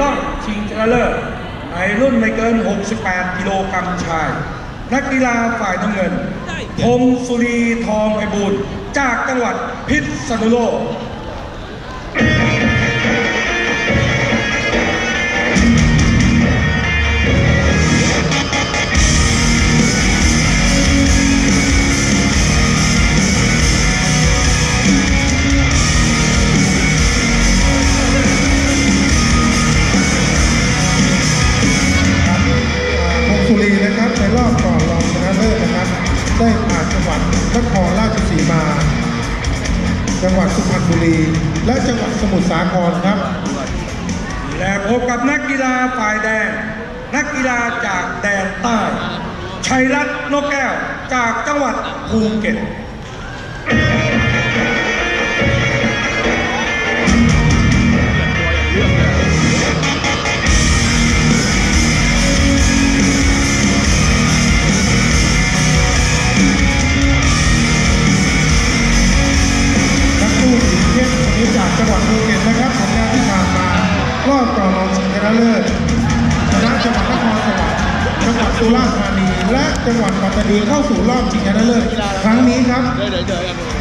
รอบชิงชนะเลิศในรุ่นไม่เกิน 68 กิโลกรัมชาย นักกีฬาฝ่ายน้ำเงินพงสุรีทองไพบูลย์จากจังหวัดพิษณุโลก รับในรอบก่อนรองชนะเลิศนะครับ ได้ผ่านจังหวัดนครราชสีมา จังหวัดสุพรรณบุรี และจังหวัดสมุทรสาครครับ และพบกับนักกีฬาฝ่ายแดง นักกีฬาจากแดนใต้ ชัยรัตน์นกแก้ว จากจังหวัดภูเก็ต เห็นนะครับผลงานที่ผ่านมารอบก่อนรองชิงชนะเลิศชนะจังหวัดนครสวรรค์จังหวัดสุราษฎร์ธานี และจังหวัดปัตตานีเข้าสู่รอบชิงชนะเลิศครั้งนี้ครับ เดี๋ยวเดี๋ยว